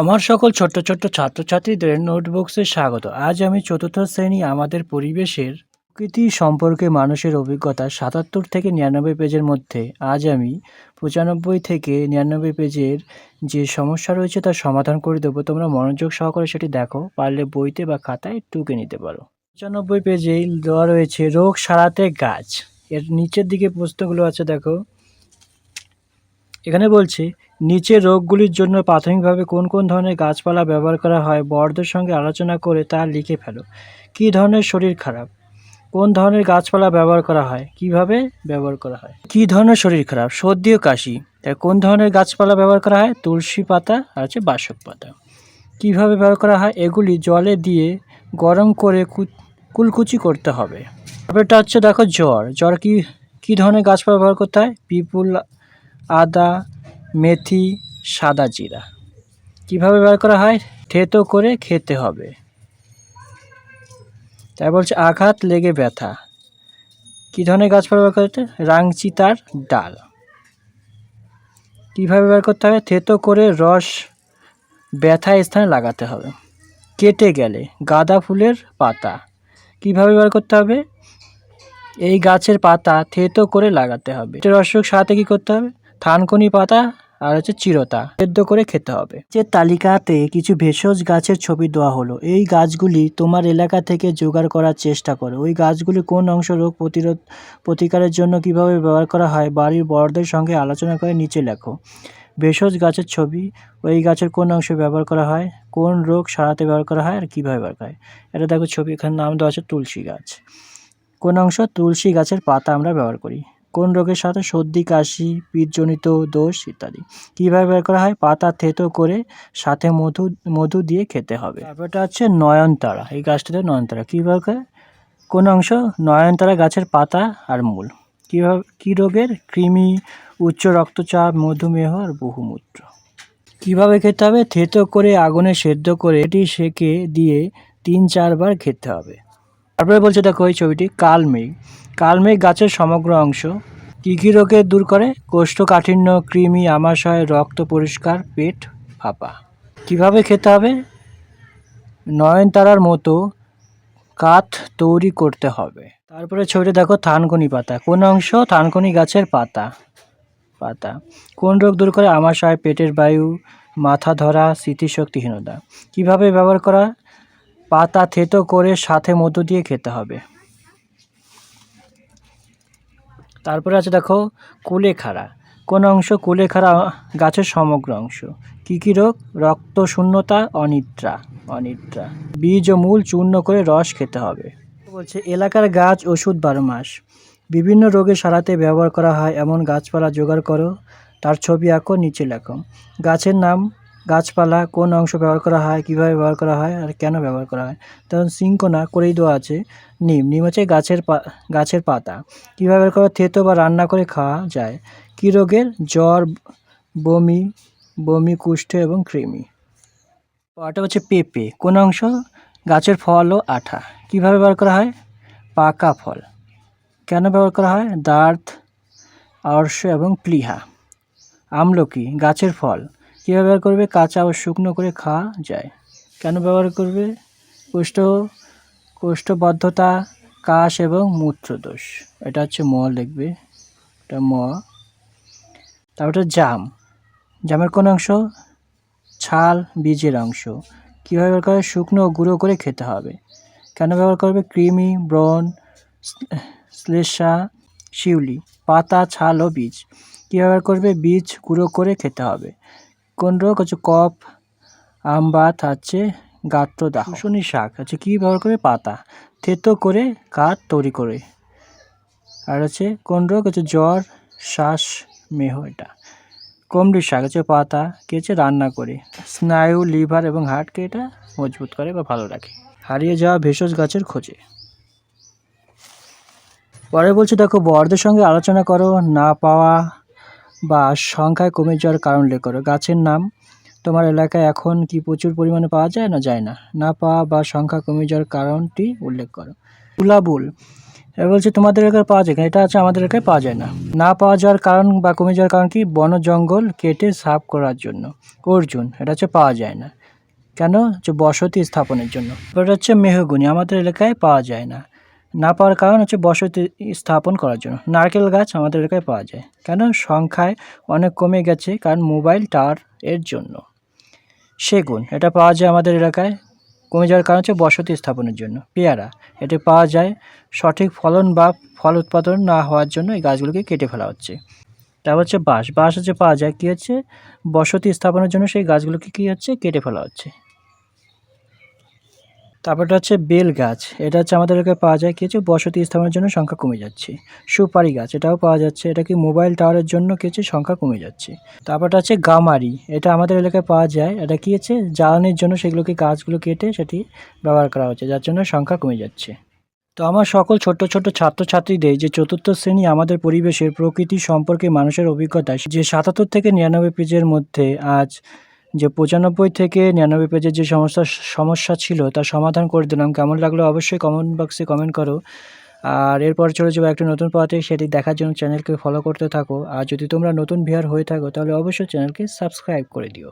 আমার সকল ছোট্ট ছোট্ট ছাত্রছাত্রীদের নোটবুকসে স্বাগত। আজ আমি চতুর্থ শ্রেণি আমাদের পরিবেশের প্রকৃতি সম্পর্কে মানুষের অভিজ্ঞতা সাতাত্তর থেকে নিরানব্বই পেজের মধ্যে, আজ আমি পঁচানব্বই থেকে নিরানব্বই পেজের যে সমস্যা রয়েছে তার সমাধান করে দেবো। তোমরা মনোযোগ সহকারে সেটি দেখো, পারলে বইতে বা খাতায় টুকে নিতে পারো। পঁচানব্বই পেজেই দেওয়া রয়েছে, রোগ সারাতে গাছ। এর নিচের দিকে প্রশ্নগুলো আছে, দেখো। এখানে বলছে নিচে রোগগুলির জন্য প্রাথমিকভাবে কোন কোন ধরনের গাছপালা ব্যবহার করা হয়, বড়দের সঙ্গে আলোচনা করে তা লিখে ফেলো। কী ধরনের শরীর খারাপ? কোন ধরনের গাছপালা ব্যবহার করা হয়? কীভাবে ব্যবহার করা হয়? কী ধরনের শরীর খারাপ? সর্দি ও কাশি। তাই কোন ধরনের গাছপালা ব্যবহার করা হয়? তুলসী পাতা আর হচ্ছে বাসক পাতা। কীভাবে ব্যবহার করা হয়? এগুলি জলে দিয়ে গরম করে কুলকুচি করতে হবে। তারপরটা হচ্ছে দেখো জ্বর। জ্বর কি, কী ধরনের গাছপালা ব্যবহার করতে হয়? পিপুল, আদা মেথি, সাদা জিরা। কীভাবে ব্যবহার করা হয়? থেতো করে খেতে হবে। তাই বলছে, আঘাত লেগে ব্যথা। কী ধরনের গাছপালা ব্যবহার করতে? রাংচি তার ডাল। কীভাবে ব্যবহার করতে হবে থেতো করে রস ব্যথা স্থানে লাগাতে হবে। কেটে গেলে, গাঁদা ফুলের পাতা। কীভাবে ব্যবহার করতে হবে? এই গাছের পাতা থেতো করে লাগাতে হবে। রসক সাথে কী করতে হবে? থানকুনি পাতা আর হচ্ছে চিরতা। সেদ্ধ করে খেতে হবে। যে তালিকাতে কিছু ভেষজ গাছের ছবি দেওয়া হলো, এই গাছগুলি তোমার এলাকা থেকে জোগাড় করার চেষ্টা করো। ওই গাছগুলি কোন অংশ রোগ প্রতিরোধ, প্রতিকারের জন্য কীভাবে ব্যবহার করা হয়, বাড়ির বড়দের সঙ্গে আলোচনা করে নিচে লেখো। ভেষজ গাছের ছবি, ওই গাছের কোন অংশে ব্যবহার করা হয়, কোন রোগ সারাতে ব্যবহার করা হয়, আর কীভাবে ব্যবহার করা হয়। এটা দেখো ছবি, এখানে নাম দেওয়া আছে তুলসী গাছ। কোন অংশ তুলসী গাছের পাতা আমরা ব্যবহার করি। কোন রোগের সাথে সর্দি, কাশি পিঠজনিত দোষ ইত্যাদি? কীভাবে বের করা হয়? পাতা, থেতো করে সাথে মধু মধু দিয়ে খেতে হবে। তারপরটা হচ্ছে নয়নতারা। এই গাছটাতে নয়নতারা। কীভাবে কোন অংশ? নয়নতারা গাছের পাতা আর মূল। কীভাবে, কী রোগের? কৃমি, উচ্চ রক্তচাপ, মধুমেহ আর বহুমূত্র। কীভাবে খেতে হবে? থেতো করে আগুনে সেদ্ধ করে এটি সেকে দিয়ে তিন, চারবার খেতে হবে। তারপরে বলছে, দেখো এই ছবিটি কালমেঘ। কালমেঘ গাছের সমগ্র অংশ কী কী রোগে দূর করে কোষ্ঠকাঠিন্য কৃমি আমাশয় রক্ত পরিষ্কার পেট ফাঁপা। কীভাবে খেতে হবে? নয়নতারার মতো কাঠ তৈরি করতে হবে। তারপরে ছবিটা দেখো থানকুনি পাতা। কোন অংশ? থানকুনি গাছের পাতা। পাতা। কোন রোগ দূর করে আমাশয়, পেটের বায়ু, মাথা ধরা, স্মৃতিশক্তিহীনতা? কীভাবে ব্যবহার করা? পাতা থেতো করে সাথে মধু দিয়ে খেতে হবে। তারপরে আছে দেখো কুলেখাড়া। কোন অংশ কুলেখাড়া গাছের সমগ্র অংশ। কী কী রোগ? রক্ত শূন্যতা, অনিদ্রা। অনিদ্রা। বীজ ও মূল চূর্ণ করে রস খেতে হবে। বলছে, এলাকার গাছ ওষুধ বারো মাস। বিভিন্ন রোগে সারাতে ব্যবহার করা হয়। এমন গাছপালা জোগাড় করো। তার ছবি আঁকো, নিচে লেখো। গাছের নাম গাছপালা কোন অংশ ব্যবহার করা হয়, কীভাবে ব্যবহার করা হয় আর কেন ব্যবহার করা হয়। তখন সিঙ্কোনা করেই দেওয়া আছে নিম। নিম হচ্ছে গাছের পা, গাছের পাতা। কীভাবে ব্যবহার করা থেতো বা রান্না করে খাওয়া যায়। কী রোগের? জ্বর, বমি বমি, কুষ্ঠ এবং কৃমি। পাটা হচ্ছে পেঁপে। কোন অংশ? গাছের ফল ও আঠা। কীভাবে ব্যবহার করা হয়? পাকা ফল। কেন ব্যবহার করা হয়? দাঁত অর্শ এবং প্লিহা। আমলকি, গাছের ফল। কীভাবে ব্যবহার করবে? কাঁচা ও শুকনো করে খাওয়া যায়। কেন ব্যবহার করবে? কোষ্ঠ, কোষ্ঠবদ্ধতা, কাশ এবং মূত্রদোষ। এটা হচ্ছে ম, লিখবে। এটা ম। তারপরে জাম। জামের কোন অংশ? ছাল, বীজের অংশ। কীভাবে ব্যবহার করে শুকনো গুঁড়ো করে খেতে হবে। কেন ব্যবহার করবে? কৃমি, ব্রণ, শ্লেষা, শিউলি, পাতা, ছাল ও বীজ। কী ব্যবহার করবে? বীজ গুঁড়ো করে খেতে হবে। কোন রোগ হচ্ছে কফ আছে হচ্ছে গাত্রদাহ। শুনি শাক। আছে কী ব্যবহার করে পাতা। থেতো করে কাঠ তৈরি করে। আর হচ্ছে কোন কিছু জ্বর, শ্বাস, মেহ এটা। কমলি শাক আছে পাতা কি হচ্ছে রান্না করে। স্নায়ু, লিভার এবং হার্টকে এটা মজবুত করে বা ভালো রাখে। হারিয়ে যাওয়া ভেষজ গাছের খোঁজে। পরে বলছে, দেখো বড়দের সঙ্গে আলোচনা করো, না পাওয়া বা সংখ্যায় কমে যাওয়ার কারণ উল্লেখ করো। গাছের নাম, তোমার এলাকায় এখন কি প্রচুর পরিমাণে পাওয়া যায় না যায় না? না পাওয়া বা সংখ্যা কমে যাওয়ার কারণটি উল্লেখ করো। তুলাবুল এবার বলছে তোমাদের এলাকায় পাওয়া যায় কিনা? এটা আছে আমাদের এলাকায় পাওয়া যায় না। না পাওয়া যাওয়ার কারণ বা কমে যাওয়ার কারণ কি? বন জঙ্গল কেটে সাফ করার জন্য। অর্জুন, এটা হচ্ছে পাওয়া যায় না। কেন? হচ্ছে বসতি স্থাপনের জন্য। এবার হচ্ছে মেহগুনি, আমাদের এলাকায় পাওয়া যায় না। না পাওয়ার কারণ হচ্ছে বসতি স্থাপন করার জন্য। নারকেল গাছ আমাদের এলাকায় পাওয়া যায়। কেন? সংখ্যায় অনেক কমে গেছে কারণ মোবাইল টাওয়ার এর জন্য। সেগুন, এটা পাওয়া যায় আমাদের এলাকায়। কমে যাওয়ার কারণ হচ্ছে বসতি স্থাপনের জন্য। পেয়ারা, এটি পাওয়া যায় সঠিক ফলন বা ফল উৎপাদন না হওয়ার জন্য এই গাছগুলোকে কেটে ফেলা হচ্ছে। তারপর হচ্ছে বাঁশ। বাঁশ হচ্ছে পাওয়া যায় কী হচ্ছে? বসতি স্থাপনের জন্য সেই গাছগুলোকে কী হচ্ছে? কেটে ফেলা হচ্ছে। তারপরটা হচ্ছে বেল গাছ। এটা হচ্ছে আমাদের এলাকায় পাওয়া যায় কিছু বসতি স্থাপনের জন্য সংখ্যা কমে যাচ্ছে। সুপারি গাছ, এটাও পাওয়া যাচ্ছে। এটা কি মোবাইল টাওয়ারের জন্য কিছু সংখ্যা কমে যাচ্ছে। তারপরটা হচ্ছে গামারি, এটা আমাদের এলাকায় পাওয়া যায়। এটা কি হচ্ছে? জ্বালানির জন্য সেগুলোকে গাছগুলো কেটে সেটি ব্যবহার করা হচ্ছে, যার জন্য সংখ্যা কমে যাচ্ছে। তো আমার সকল ছোট্ট ছোট্ট ছাত্রছাত্রীদের যে চতুর্থ শ্রেণি আমাদের পরিবেশের প্রকৃতি সম্পর্কে মানুষের অভিজ্ঞতা, যে সাতাত্তর থেকে নিরানব্বই পেজের মধ্যে আজ যে পঁচানব্বই থেকে নিরানব্বই পেজের যে সমস্যা সমস্যা ছিল তার সমাধান করে দিলাম। কেমন লাগল অবশ্যই কমেন্ট বক্সে কমেন্ট করো। আর এরপর চলে যাব একটা নতুন পথে, সেটি দেখার জন্য চ্যানেলকে ফলো করতে থাকো। আর যদি তোমরা নতুন ভিয়ার হয়ে থাকো, তাহলে অবশ্যই চ্যানেলকে সাবস্ক্রাইব করে দিও।